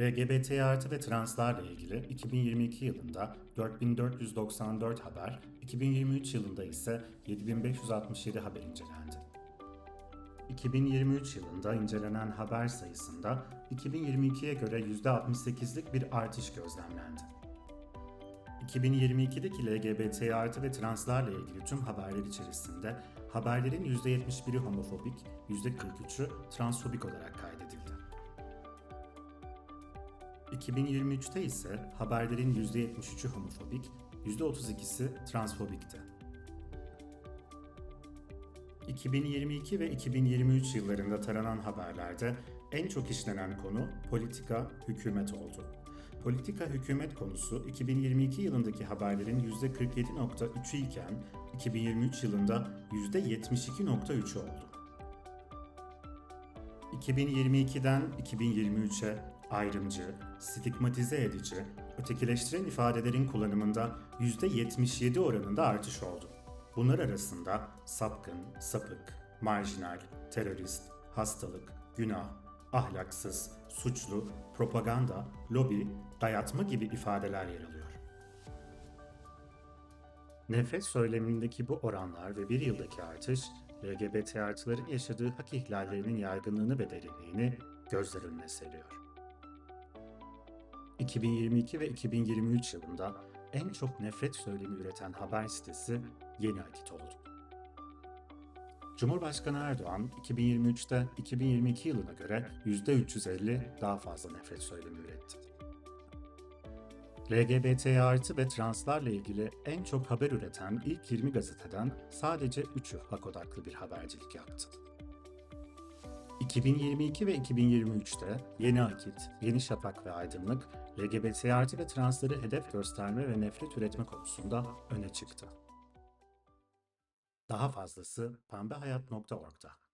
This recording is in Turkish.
LGBT artı ve translarla ilgili 2022 yılında 4494 haber, 2023 yılında ise 7567 haber incelendi. 2023 yılında incelenen haber sayısında 2022'ye göre %68'lik bir artış gözlemlendi. 2022'deki LGBT artı ve translarla ilgili tüm haberler içerisinde haberlerin %71'i homofobik, %43'ü transfobik olarak kaydedildi. 2023'te ise haberlerin %73'ü homofobik, %32'si transfobikti. 2022 ve 2023 yıllarında taranan haberlerde en çok işlenen konu politika, hükümet oldu. Politika hükümet konusu 2022 yılındaki haberlerin %47.3'ü iken 2023 yılında %72.3'ü oldu. 2022'den 2023'e ayrımcı, stigmatize edici, ötekileştiren ifadelerin kullanımında %77 oranında artış oldu. Bunlar arasında sapkın, sapık, marjinal, terörist, hastalık, günah, ahlaksız, suçlu, propaganda, lobi, dayatma gibi ifadeler yer alıyor. Nefret söylemindeki bu oranlar ve bir yıldaki artış, LGBT artıların yaşadığı hak ihlallerinin yaygınlığını ve derinliğini gözler önüne seriyor. 2022 ve 2023 yılında en çok nefret söylemi üreten haber sitesi Yeni Akit oldu. Cumhurbaşkanı Erdoğan 2023'te 2022 yılına göre %350 daha fazla nefret söylemi üretti. LGBT artı ve translarla ilgili en çok haber üreten ilk 20 gazeteden sadece 3'ü hak odaklı bir habercilik yaptı. 2022 ve 2023'te Yeni Akit, Yeni Şafak ve Aydınlık, LGBT artı ve transları hedef gösterme ve nefret üretme konusunda öne çıktı. Daha fazlası pembehayat.org'da.